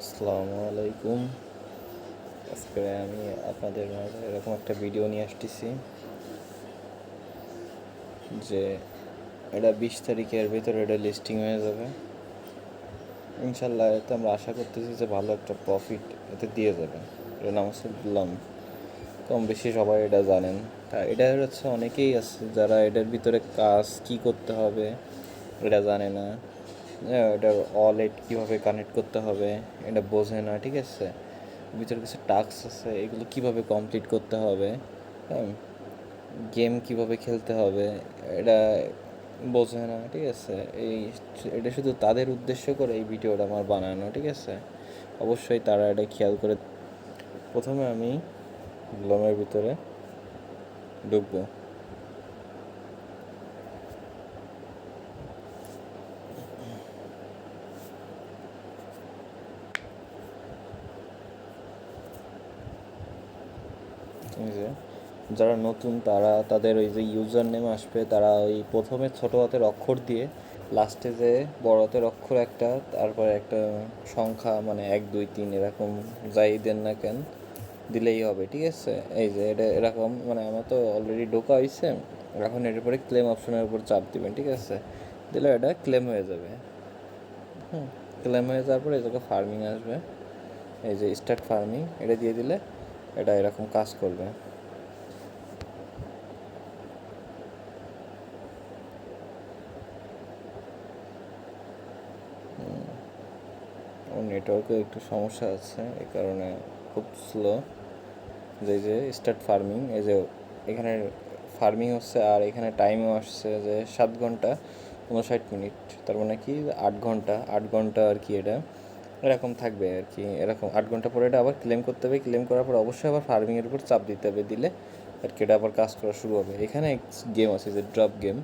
আসসালামু আলাইকুম। আজকে আমি আপনাদের মাঝে এরকম একটা ভিডিও নিয়ে আসতেছি, যে এটা বিশ তারিখের ভিতরে এটা লিস্টিং হয়ে যাবে। ইনশাল্লাহ এতে আমরা আশা করতেছি যে ভালো একটা প্রফিট এতে দিয়ে যাবে। এটা নাম হচ্ছে কম বেশি সবাই এটা জানেন। তা এটা হচ্ছে অনেকেই আছে যারা এটার ভিতরে কাজ কি করতে হবে, এটা জানে না। হ্যাঁ, এটার ওয়ালেট কীভাবে কানেক্ট করতে হবে এটা বোঝে না ঠিক আছে? ভিতরে কিছু টাস্ক আছে এগুলো কীভাবে কমপ্লিট করতে হবে হ্যাঁ? গেম কীভাবে খেলতে হবে এটা বোঝে না ঠিক আছে? এই এটা শুধু তাদের উদ্দেশ্য করে এই ভিডিওটা আমার বানানো ঠিক আছে? অবশ্যই তারা এটা খেয়াল করে প্রথমে আমি ব্লমের ভিতরে ঢুকবো এই যে যারা নতুন, তারা তাদের ওই যে ইউজার নেম আসবে, তারা ওই প্রথমে ছোট হাতের অক্ষর দিয়ে লাস্টে যে বড় হাতের অক্ষর একটা, তারপরে একটা সংখ্যা মানে এক, দুই, তিন, এরকম যাই দেন না কেন, দিলেই হবে, ঠিক আছে? এই যে এটা এরকম মানে আমার তো অলরেডি ঢোকা হয়েছে এখন এর উপরে ক্লেম অপশনের উপর চাপ দিবেন, ঠিক আছে? দিলে এটা ক্লেম হয়ে যাবে। হুম ক্লেম হয়ে যাওয়ার পরে জায়গায় ফার্মিং আসবে। এই যে স্টার্ট ফার্মিং এটা দিয়ে দিলে এটা এরকম কাজ করবে। নেটওয়ার্কে একটু সমস্যা আছে এই কারণে খুব স্লো যে যে স্টার্ট ফার্মিং এই যে, এখানে ফার্মিং হচ্ছে আর এখানে টাইমও আসছে যে, সাত ঘণ্টা উনষাট মিনিট। তার মানে কি? আট ঘণ্টা আট ঘণ্টা আর কি এটা। এরকম থাকবে আর কি, এরকম। আট ঘণ্টা পরে এটা আবার ক্লেম করতে হবে। ক্লেম করার পর অবশ্যই আবার ফার্মিংয়ের উপর চাপ দিতে হবে, দিলে আর কি এটা আবার কাজ করা শুরু হবে। এখানে গেম আছে, যে ড্রপ গেম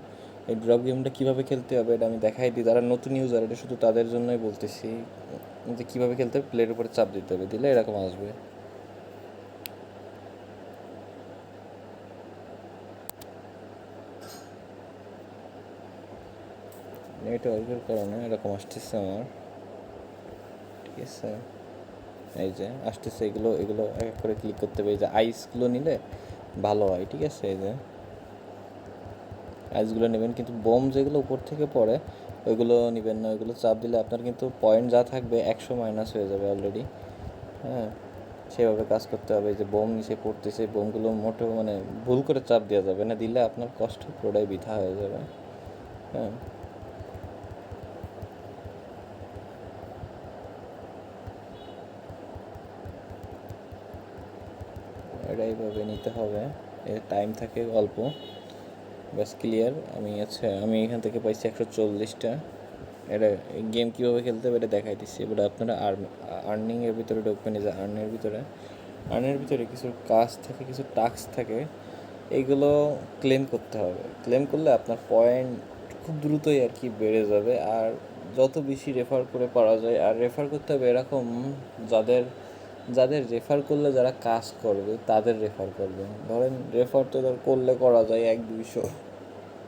এই ড্রপ গেমটা কীভাবে খেলতে হবে এটা আমি দেখাই দিই। যারা নতুন ইউজার এটা শুধু তাদের জন্যই বলতেছি। যে কীভাবে খেলতে হবে প্লের উপরে চাপ দিতে হবে, দিলে এরকম আসবে। নেটওয়ার্কের কারণে এরকম আসতেছে আমার। ঠিক আছে। এই যে আসতেছে, এগুলো এগুলো এক করে ক্লিক করতে হবে। এই যে আইসগুলো নিলে ভালো হয়, ঠিক আছে? এই যে আইসগুলো নেবেন, কিন্তু বোম যেগুলো উপর থেকে পড়ে, ওইগুলো নেবেন না, ওইগুলো চাপ দিলে আপনার কিন্তু পয়েন্ট যা থাকবে একশো মাইনাস হয়ে যাবে অলরেডি হ্যাঁ সেভাবে কাজ করতে হবে যে বোম নিচে পড়তেছে বোমগুলো মোটেও মানে ভুল করে চাপ দেওয়া যাবে না, দিলে আপনার কষ্ট পুরোটাই বৃথা হয়ে যাবে। হ্যাঁ। এটা এইভাবে নিতে হবে, এর টাইম থাকে অল্প। ব্যাস ক্লিয়ার আমি আচ্ছা আমি এখান থেকে পাইছি একশো চল্লিশটা। এটা গেম কীভাবে খেলতে হবে এটা দেখাই দিচ্ছি এবার আপনারা আর্নিংয়ের ভিতরে ঢুকবেন, এই যে আর্নের ভিতরে। আর্নের ভিতরে কিছু কাজ থাকে, কিছু টাস্ক থাকে এইগুলো ক্লেম করতে হবে। ক্লেম করলে আপনার পয়েন্ট খুব দ্রুতই আর কি বেড়ে যাবে। আর যত বেশি রেফার করে পারা যায়, আর রেফার করতে হবে এরকম যাদের যাদের রেফার করলে যারা কাজ করবে তাদের রেফার করবে। ধরেন রেফার তো ধর করলে করা যায় এক দুইশো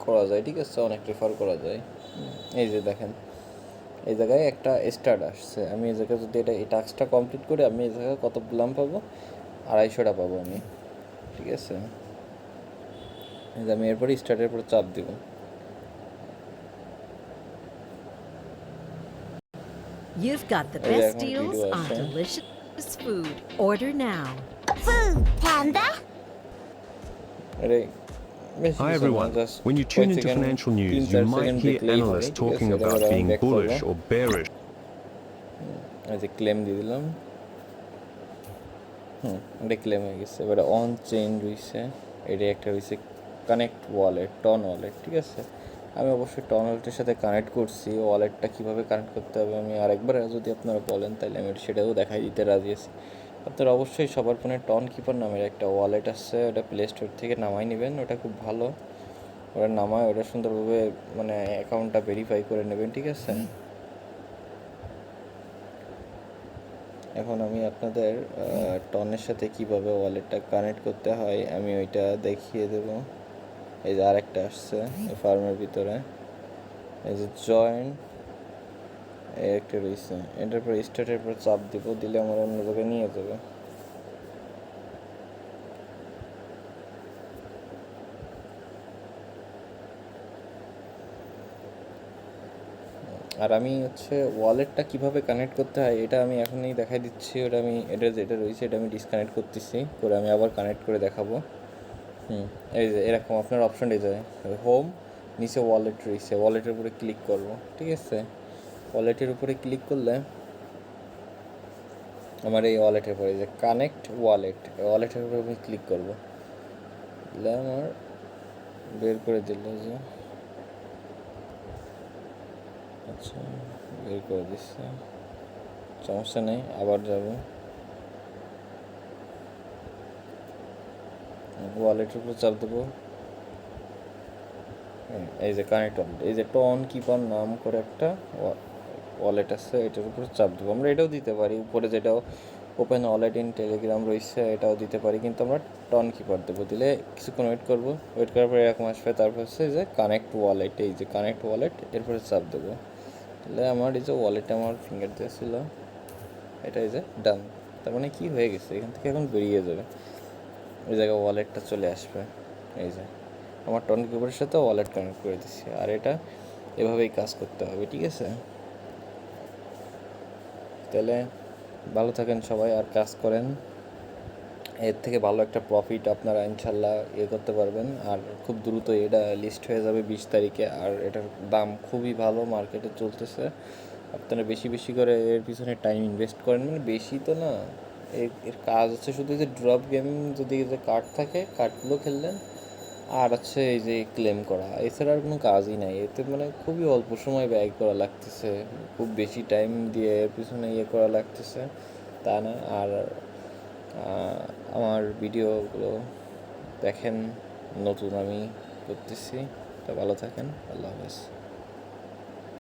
করা যায় ঠিক আছে? অনেক রেফার করা যায়। এই যে দেখেন এই জায়গায় একটা স্টার্ট আসছে। আমি এই জায়গায় যদি এটা এই টাস্কটা কমপ্লিট করে আমি এই জায়গায় কত ব্লাম পাবো? আড়াইশোটা পাবো আমি ঠিক আছে? এই যে আমি এরপরে স্টার্টের পর চাপ দিব। You've got the best deals on sure. delicious food. Order now. Food Panda? আরে বেশি Hi কিছু না, everyone. just When you কয়েক tune into second, financial তিন news, চার you might second hear দেখলেই হবে, analysts ঠিক talking আছে? এটা about আবার being back করবো। bullish or bearish. এই যে ক্লেম দিয়ে দিলাম হুম এটা ক্লেম হয়ে গেছে এবারে অন চেঞ্জ রয়েছে এটা একটা রয়েছে কানেক্ট ওয়ালেট টন ওয়ালেট ঠিক আছে আমি অবশ্যই টন সাথে কানেক্ট করছি ওয়ালেটটা কীভাবে কানেক্ট করতে হবে আমি আরেকবার যদি আপনারা বলেন তাহলে আমি সেটাও দেখাই দিতে রাজি আছি। আপনারা অবশ্যই সবার ফোনে টন কিপার নামের একটা ওয়ালেট আছে ওটা প্লে স্টোর থেকে নামাই নেবেন ওটা খুব ভালো। ওটা নামায় ওটা সুন্দরভাবে মানে অ্যাকাউন্টটা ভেরিফাই করে নেবেন ঠিক আছে? এখন আমি আপনাদের টনের সাথে কীভাবে ওয়ালেটটা কানেক্ট করতে হয় আমি ওইটা দেখিয়ে দেব। এই যে আরেকটা আসছে, এই ফার্মের ভিতরে। এই যে জয়েন এই একটা রয়েছে। এটার পর স্টার্টের পর চাপ দিব, দিলে আমার অন্য জায়গায় নিয়ে যাবে। আর আমি হচ্ছে ওয়ালেটটা কীভাবে কানেক্ট করতে হয়, এটা আমি এখনই দেখাই দিচ্ছি। ওটা আমি, এটা যেটা রয়েছে, এটা আমি ডিসকানেক্ট করতেছি। করে আমি আবার কানেক্ট করে দেখাবো। হুম। এই যে, এরকম আপনার অপশন এই হোম নিচে ওয়ালেট রয়েছে ওয়ালেটের উপরে ক্লিক করব, ঠিক আছে? ওয়ালেটের উপরে ক্লিক করলে আমার এই ওয়ালেটের পরে যে কানেক্ট ওয়ালেট ওয়ালেটের উপরে আমি ক্লিক করব। দিলে আমার বের করে দিল যে আচ্ছা বের করে দিচ্ছে সমস্যা নেই, আবার যাব। ওয়ালেটের উপর চাপ দেবো। হ্যাঁ, এই যে কানেক্ট ওয়ালেট এই যে টন কিপার নাম করে একটা ওয়ালেট আছে এটার উপর চাপ দেবো। আমরা এটাও দিতে পারি উপরে যেটাও ওপেন ওয়ালেট ইন টেলিগ্রাম রয়েছে এটাও দিতে পারি কিন্তু আমরা টন কিপার দেবো। দিলে কিছুক্ষণ ওয়েট করব ওয়েট করার পরে এরকম আসবে তারপর হচ্ছে যে কানেক্ট ওয়ালেট এই যে কানেক্ট ওয়ালেট এরপরে চাপ দেবো। তাহলে আমার এই যে ওয়ালেটটা আমার ফিঙ্গার দিয়েছিল এটা এই যে ডান তার মানে কি হয়ে গেছে? এখান থেকে এখন বেরিয়ে যাবে। ওই জায়গায় ওয়ালেটটা চলে আসবে। এই যে, আমার টন কিপারের সাথে ওয়ালেট কানেক্ট করে দিচ্ছি আর এটা এভাবেই কাজ করতে হবে, ঠিক আছে? তাহলে ভালো থাকেন সবাই, আর কাজ করেন। এর থেকে ভালো একটা প্রফিট আপনারা ইনশাল্লাহ ইয়ে করতে পারবেন। আর খুব দ্রুত এটা লিস্ট হয়ে যাবে বিশ তারিখে। আর এটার দাম খুবই ভালো মার্কেটে চলতেছে। আপনারা বেশি বেশি করে এর পিছনে টাইম ইনভেস্ট করেন। মানে বেশি তো না। এর কাজ হচ্ছে শুধু যে ড্রপ গেম যদি যে কার্ড থাকে কার্ডগুলো খেললেন, আর হচ্ছে এই যে ক্লেম করা, এছাড়া আর কোনো কাজই নাই। এতে মানে খুবই অল্প সময় ব্যয় করা লাগতেছে, খুব বেশি টাইম দিয়ে এর পিছনে ইয়ে করা লাগতেছে, তা না। আর আমার ভিডিওগুলো দেখেন, নতুন আমি করতেছি। তা ভালো থাকেন, আল্লাহ হাফেজ।